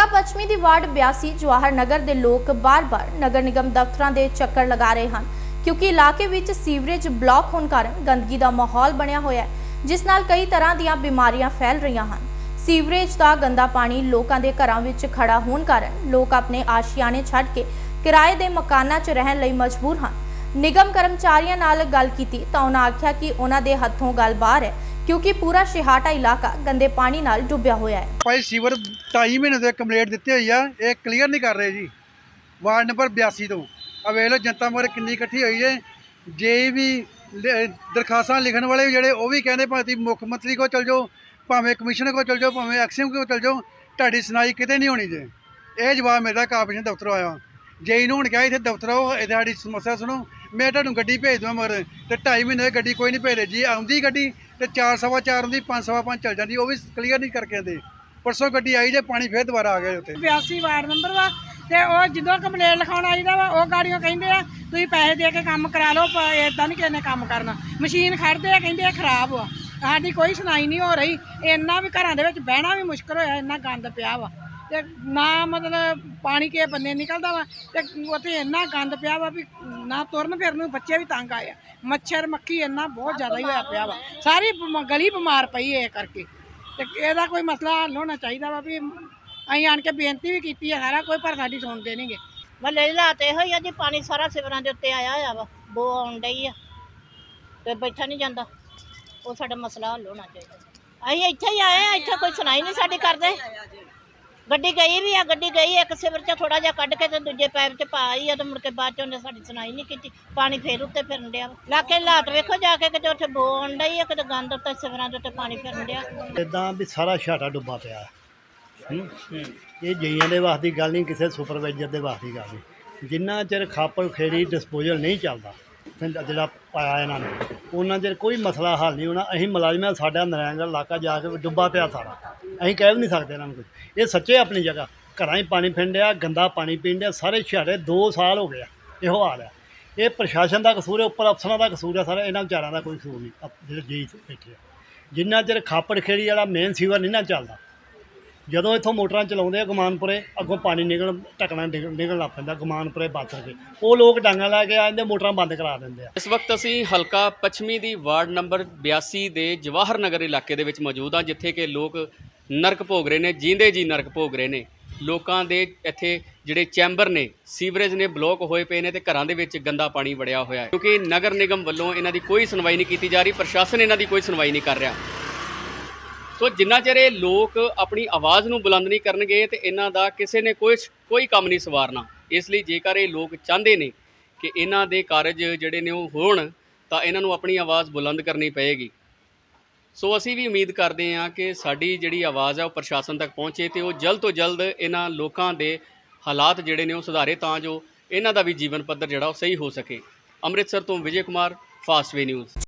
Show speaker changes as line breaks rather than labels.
ਹਲਕਾ ਪੱਛਮੀ ਦੀ ਵਾਰਡ 82 ਜਵਾਹਰ ਨਗਰ ਦੇ ਲੋਕ ਬਾਰ-ਬਾਰ ਨਗਰ ਨਿਗਮ ਦਫ਼ਤਰਾਂ ਦੇ ਚੱਕਰ ਲਗਾ ਰਹੇ ਹਨ, ਕਿਉਂਕਿ ਇਲਾਕੇ ਵਿੱਚ ਸੀਵਰੇਜ ਬਲਾਕ ਹੋਣ ਕਾਰਨ ਗੰਦਗੀ ਦਾ ਮਾਹੌਲ ਬਣਿਆ ਹੋਇਆ ਹੈ, ਜਿਸ ਨਾਲ ਕਈ ਤਰ੍ਹਾਂ ਦੀਆਂ ਬਿਮਾਰੀਆਂ ਫੈਲ ਰਹੀਆਂ ਹਨ। ਸੀਵਰੇਜ ਦਾ ਗੰਦਾ ਪਾਣੀ ਲੋਕਾਂ ਦੇ ਘਰਾਂ ਵਿੱਚ ਖੜਾ ਹੋਣ ਕਾਰਨ ਲੋਕ ਆਪਣੇ ਆਸ਼ਿਆਣੇ ਛੱਡ ਕੇ ਕਿਰਾਏ ਦੇ ਮਕਾਨਾਂ 'ਚ ਰਹਿਣ ਲਈ ਮਜਬੂਰ ਹਨ। ਨਿਗਮ ਕਰਮਚਾਰੀਆਂ ਨਾਲ ਗੱਲ ਕੀਤੀ ਤਾਂ ਉਹਨਾਂ ਆਖਿਆ ਕਿ ਉਹਨਾਂ ਦੇ ਹੱਥੋਂ ਗੱਲ ਬਾਹਰ ਹੈ ਕਿਉਂਕਿ ਪੂਰਾ ਸ਼ਿਹਾਟਾ ਇਲਾਕਾ ਗੰਦੇ ਪਾਣੀ ਨਾਲ ਡੁੱਬਿਆ ਹੋਇਆ ਹੈ।
ਭਾਈ ਸੀਵਰ 2.5 ਮਹੀਨੇ ਤੋਂ ਕੰਪਲੀਟ ਦਿੱਤੀ ਹੋਈ ਆ, ਇਹ ਕਲੀਅਰ ਨਹੀਂ ਕਰ ਰਹੇ ਜੀ। ਵਾਰਡ ਨੰਬਰ 82 ਤੋਂ। ਆ ਵੇਖ ਲਓ, ਜਨਤਾ ਮੋਰੇ ਕਿੰਨੀ ਇਕੱਠੀ ਹੋਈ ਹੈ। ਜੇ ਵੀ ਦਰਖਾਸਤਾਂ ਲਿਖਣ ਵਾਲੇ ਵੀ ਜਿਹੜੇ, ਉਹ ਵੀ ਕਹਿੰਦੇ ਭਾਵੇਂ ਤੁਸੀਂ ਮੁੱਖ ਮੰਤਰੀ ਕੋਲ ਚਲ ਜਾਓ, ਭਾਵੇਂ ਕਮਿਸ਼ਨਰ ਕੋਲ ਚਲ ਜਾਓ, ਭਾਵੇਂ ਐਕਸੀਐਮ ਕੋਲ ਚਲ ਜਾਓ, ਤੁਹਾਡੀ ਸੁਣਾਈ ਕਿਤੇ ਨਹੀਂ ਹੋਣੀ ਜੇ। ਇਹ ਜਵਾਬ ਮੇਰਾ ਕਾਰਪੋਰੇਸ਼ਨ ਦਫ਼ਤਰ ਆਇਆ। ਜੇ ਨੂੰ ਹੁਣ ਕਿਹਾ, ਇੱਥੇ ਦਫ਼ਤਰ ਆਓ ਇਹ ਸਾਡੀ ਸਮੱਸਿਆ ਸੁਣੋ। ਮੈਂ ਤੁਹਾਨੂੰ ਗੱਡੀ ਭੇਜ ਦਵਾਂ ਮਗਰ, ਤੇ 2.5 ਮਹੀਨੇ ਗੱਡੀ ਕੋਈ ਨਹੀਂ ਭੇਜ ਰਹੀ। ਜੀ, ਆਉਂਦੀ ਗੱਡੀ ਤੇ 4 ਸਵਾ 4 ਹੁੰਦੀ 5 ਸਵਾ 5 ਚੱਲ ਜਾਂਦੀ, ਉਹ ਵੀ ਕਲੀਅਰ ਨਹੀਂ ਕਰਕੇ ਆਉਂਦੇ। ਪਰਸੋਂ ਗੱਡੀ ਆਈ ਜੇ, ਪਾਣੀ ਫੇਰ ਦੁਬਾਰਾ ਆ ਗਿਆ ਉੱਥੇ।
82 ਵਾਰਡ ਨੰਬਰ ਵਾ ਤੇ ਉਹ ਜਦੋਂ ਕੰਪਲੇਂਟ ਲਿਖਾਉਣ ਆਈਦਾ ਵਾ, ਉਹ ਗਾੜੀਆਂ ਕਹਿੰਦੇ ਆ, ਤੁਸੀਂ ਪੈਸੇ ਦੇ ਕੇ ਕੰਮ ਕਰਾ ਲਓ ਪਰ ਨਹੀਂ ਕਿਸੇ ਨੇ ਕੰਮ ਕਰਨਾ। ਮਸ਼ੀਨ ਖੜਦੇ ਆ, ਕਹਿੰਦੇ ਆ, ਖਰਾਬ ਵਾ। ਸਾਡੀ ਕੋਈ ਸੁਣਾਈ ਨਹੀਂ ਹੋ ਰਹੀ। ਇੰਨਾ ਵੀ ਘਰਾਂ ਦੇ ਵਿੱਚ ਬਹਿਣਾ ਵੀ ਮੁਸ਼ਕਲ ਹੋਇਆ, ਇੰਨਾ ਗੰਦ ਪਿਆ ਵਾ। ਤੇ ਨਾ ਮਤਲਬ ਪਾਣੀ ਕੇ ਬੰਨੇ ਨਿਕਲਦਾ ਵਾ ਤੇ ਉੱਥੇ ਇੰਨਾ ਗੰਦ ਪਿਆ ਵਾ ਵੀ ਨਾ ਤੁਰਨ ਫਿਰਨ ਨੂੰ ਬੱਚੇ ਵੀ ਤੰਗ ਆਏ ਆ। ਮੱਛਰ ਮੱਖੀ ਇੰਨਾ ਬਹੁਤ ਜ਼ਿਆਦਾ ਹੀ ਹੋਇਆ ਪਿਆ ਵਾ। ਸਾਰੀ ਬਿਮ- ਗਲੀ ਬਿਮਾਰ ਪਈ ਹੈ ਇਹ ਕਰਕੇ। ਤੇ ਇਹਦਾ ਕੋਈ ਮਸਲਾ ਹੱਲ ਹੋਣਾ ਚਾਹੀਦਾ ਵਾ ਵੀ ਅਸੀਂ ਆਣ ਕੇ ਬੇਨਤੀ ਵੀ ਕੀਤੀ ਹੈ ਸਾਰਾ ਕੋਈ ਪਰ ਸਾਡੀ ਸੁਣਦੇ ਨਹੀਂਗੇ
ਮਹੱਲੇ ਦੀ ਹਾਲਾਤ ਇਹੋ ਹੀ ਆ ਜੀ, ਪਾਣੀ ਸਾਰਾ ਸਿਵਰਾਂ ਦੇ ਉੱਤੇ ਆਇਆ ਹੋਇਆ ਵਾ, ਬੋ ਆਉਣ ਡਈ ਆ। ਤੇ ਬੈਠਾ ਨਹੀਂ ਜਾਂਦਾ। ਉਹ ਸਾਡਾ ਮਸਲਾ ਹੱਲ ਹੋਣਾ ਚਾਹੀਦਾ। ਅਸੀਂ ਇੱਥੇ ਹੀ ਆਏ ਆ, ਇੱਥੇ ਕੋਈ ਸੁਣਾਈ ਨਹੀਂ ਸਾਡੀ ਕਰਦੇ। ਗੱਡੀ ਗਈ ਵੀ ਆ ਗੱਡੀ ਗਈ ਇੱਕ ਸਿਵਰ ਚ ਥੋੜਾ ਜਿਹਾ ਕੱਢ ਕੇ ਤੇ ਦੂਜੇ ਪੈਪ ਚ ਪਾ ਆਈ ਆ ਤੇ ਮੁੜ ਕੇ ਬਾਅਦ ਚ ਉਹਨੇ ਸਾਡੀ ਸੁਣਾਈ ਨਹੀਂ ਕੀਤੀ ਪਾਣੀ ਫੇਰ ਉੱਤੇ ਫਿਰਨ ਡਿਆ। ਲਾਗੇ ਹਾਲਾਤ ਵੇਖੋ ਜਾ ਕੇ ਕਿਤੇ ਉੱਥੇ ਬੋ ਡਈ ਆ ਕਿਤੇ ਗੰਦ ਉੱਤੇ ਸਿਵਰਾਂ ਦੇ ਉੱਤੇ ਪਾਣੀ ਫਿਰਨ ਡਿਆ।
ਇਦਾਂ ਵੀ ਸਾਰਾ ਛਾਟਾ ਡੁੱਬਾ ਪਿਆ। ਹੂੰ? ਇਹ ਜਈਆਂ ਦੇ ਵਾਸਤੇ ਦੀ ਗੱਲ ਨਹੀਂ ਕਿਸੇ ਸੁਪਰਵਾਈਜ਼ਰ ਦੇ ਵਾਸਤੇ ਦੀ ਗੱਲ ਨਹੀਂ ਜਿੰਨਾ ਚਿਰ ਖਾਪਰ ਖੇੜੀ ਡਿਸਪੋਜ਼ਲ ਨਹੀਂ ਚੱਲਦਾ ਫਿਰ ਜਿਹੜਾ ਪਾਇਆ ਇਹਨਾਂ ਨੇ, ਉਹਨਾਂ ਚਿਰ ਕੋਈ ਮਸਲਾ ਹੱਲ ਨਹੀਂ ਹੋਣਾ। ਅਸੀਂ ਮੁਲਾਜ਼ਮਾਂ ਸਾਡਾ ਨਰਾਇਣਗੜ੍ਹ ਇਲਾਕਾ ਜਾ ਕੇ ਡੁੱਬਾ ਪਿਆ ਸਾਰਾ। ਅਸੀਂ ਕਹਿ ਵੀ ਨਹੀਂ ਸਕਦੇ ਇਹਨਾਂ ਨੂੰ ਕੁਝ ਇਹ ਸੱਚੇ ਆਪਣੀ ਜਗ੍ਹਾ। ਘਰਾਂ 'ਚ ਪਾਣੀ ਫਿੰਡਿਆ ਗੰਦਾ ਪਾਣੀ ਡਿਆ ਸਾਰੇ ਛਾੜੇ 2 ਸਾਲ ਹੋ ਗਏ ਆ, ਇਹੋ ਹਾਲ ਹੈ ਇਹ ਪ੍ਰਸ਼ਾਸਨ ਦਾ ਕਸੂਰ ਹੈ, ਉੱਪਰ ਅਫਸਰਾਂ ਦਾ ਕਸੂਰ ਹੈ, ਸਾਰਾ ਇਹਨਾਂ ਵਿਚਾਰਾਂ ਦਾ ਕੋਈ ਕਸੂਰ ਨਹੀਂ, ਜਿਹੜੇ ਜੀ ਬੈਠੇ ਆ। ਜਿੰਨਾ ਚਿਰ ਖਾਪੜ ਖੇੜੀ ਵਾਲਾ ਮੇਨ ਸੀਵਰ ਨਹੀਂ ਨਾ ਚੱਲਦਾ ਜਦੋਂ ਇੱਥੋਂ ਮੋਟਰਾਂ ਚਲਾਉਂਦੇ ਆ ਗਮਾਨਪੁਰੇ, ਅੱਗੋਂ ਪਾਣੀ ਨਿਕਲ ਢਕਣਾ ਨਿਕਲ ਲੱਗ ਪੈਂਦਾ ਗਮਾਨਪੁਰੇ ਬਾਤਰ ਕੇ ਉਹ ਲੋਕ ਡਾਂਗਾ ਲਾ ਕੇ ਆ ਮੋਟਰਾਂ ਬੰਦ ਕਰਾ ਦਿੰਦੇ ਆ।
ਇਸ ਵਕਤ ਅਸੀਂ ਹਲਕਾ ਪੱਛਮੀ ਦੀ ਵਾਰਡ ਨੰਬਰ 82 ਦੇ ਜਵਾਹਰ ਨਗਰ ਇਲਾਕੇ ਦੇ ਵਿੱਚ ਮੌਜੂਦ ਹਾਂ, ਜਿੱਥੇ ਕਿ ਲੋਕ ਨਰਕ ਭੋਗ ਰਹੇ ਨੇ, ਜੀਂਦੇ ਜੀ ਨਰਕ ਭੋਗ ਰਹੇ ਨੇ। ਲੋਕਾਂ ਦੇ ਇੱਥੇ ਜਿਹੜੇ ਚੈਂਬਰ ਨੇ, ਸੀਵਰੇਜ ਨੇ ਬਲੌਕ ਹੋਏ ਪਏ ਨੇ ਤੇ ਘਰਾਂ ਦੇ ਵਿੱਚ ਗੰਦਾ ਪਾਣੀ ਵੜਿਆ ਹੋਇਆ ਹੈ। ਕਿਉਂਕਿ ਨਗਰ ਨਿਗਮ ਵੱਲੋਂ ਇਹਨਾਂ ਦੀ ਕੋਈ ਸੁਣਵਾਈ ਨਹੀਂ ਕੀਤੀ ਜਾ ਰਹੀ, ਪ੍ਰਸ਼ਾਸਨ ਇਹਨਾਂ ਦੀ ਕੋਈ ਸੁਣਵਾਈ ਨਹੀਂ ਕਰ ਰਿਹਾ। ਸੋ ਜਿੰਨਾ ਚਿਰ ਇਹ ਲੋਕ ਆਪਣੀ ਆਵਾਜ਼ ਨੂੰ ਬੁਲੰਦ ਨਹੀਂ ਕਰਨਗੇ ਤੇ ਇਹਨਾਂ ਦਾ ਕਿਸੇ ਨੇ ਕੋਈ ਕੋਈ ਕੰਮ ਨਹੀਂ ਸਵਾਰਨਾ। ਇਸ ਲਈ ਜੇਕਰ ਇਹ ਲੋਕ ਚਾਹੁੰਦੇ ਨੇ ਕਿ ਇਹਨਾਂ ਦੇ ਕਾਰਜ ਜਿਹੜੇ ਨੇ ਉਹ ਹੋਣ, ਤਾਂ ਇਹਨਾਂ ਨੂੰ ਆਪਣੀ ਆਵਾਜ਼ ਬੁਲੰਦ ਕਰਨੀ ਪਏਗੀ। ਸੋ ਅਸੀਂ ਵੀ ਉਮੀਦ ਕਰਦੇ ਹਾਂ ਕਿ ਸਾਡੀ ਜਿਹੜੀ ਆਵਾਜ਼ ਹੈ ਉਹ ਪ੍ਰਸ਼ਾਸਨ ਤੱਕ ਪਹੁੰਚੇ ਤੇ ਉਹ ਜਲਦ ਤੋਂ ਜਲਦ ਇਹਨਾਂ ਲੋਕਾਂ ਦੇ ਹਾਲਾਤ ਜਿਹੜੇ ਨੇ ਉਹ ਸੁਧਾਰੇ ਤਾਂ ਜੋ ਇਹਨਾਂ ਦਾ ਵੀ ਜੀਵਨ ਪੱਧਰ ਜਿਹੜਾ ਉਹ ਸਹੀ ਹੋ ਸਕੇ। ਅੰਮ੍ਰਿਤਸਰ ਤੋਂ ਵਿਜੇ ਕੁਮਾਰ ਫਾਸਟਵੇ ਨਿਊਜ਼।